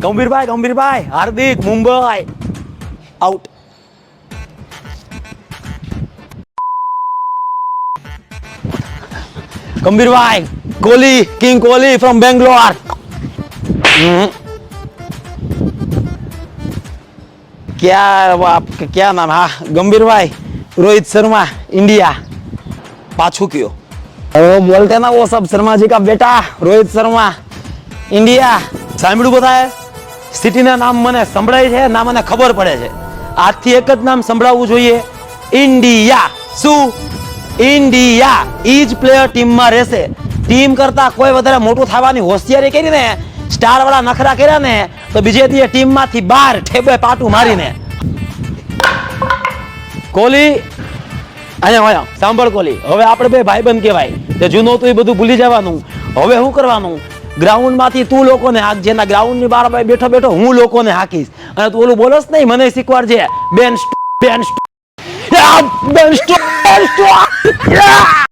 ગંભીરભાઈ ગંભીરભાઈ Hardik Mumbai out ગંભીરભાઈ Kohli king Kohli from Bangalore क्या वो आप क्या नाम हाँ गंभीर भाई रोहित शर्मा इंडिया पाछू क्यों अरे वो बोलते ना वो सब शर्मा जी का बेटा રોહિત શર્મા ઇન્ડિયા સાંભળ્યું બધાએ? સિટીના નામ મને સંભળાય છે, ના મને ખબર પડે છે. આજથી એક જ નામ સંભળાવવું જોઈએ. ઇન્ડિયા. શું? ઇન્ડિયા. ઈ જ પ્લેયર ટીમમાં રહેશે. ટીમ કરતા કોઈ વધારે મોટું થવાની હોશિયારી કરીને સ્ટાર વાળા નખરા કર્યા ને, તો બીજે દી ટીમમાંથી બહાર ઠેબે પાટું મારીને. કોહલી, અહીંયા અહીંયા સાંભળ કોહલી. હવે આપણે બે ભાઈબંધ કહેવાય. તે જૂનું હતું, એ બધું ભૂલી જવાનું. હવે શું કરવાનું? ગ્રાઉન્ડમાંથી તું લોકોને હાક, જેના ગ્રાઉન્ડની બાર ભાઈ બેઠો બેઠો હું લોકોને હાકીશ. અને તું ઓલું બોલસ નહીં, મને શીખવાડજે બેન બેન બેન!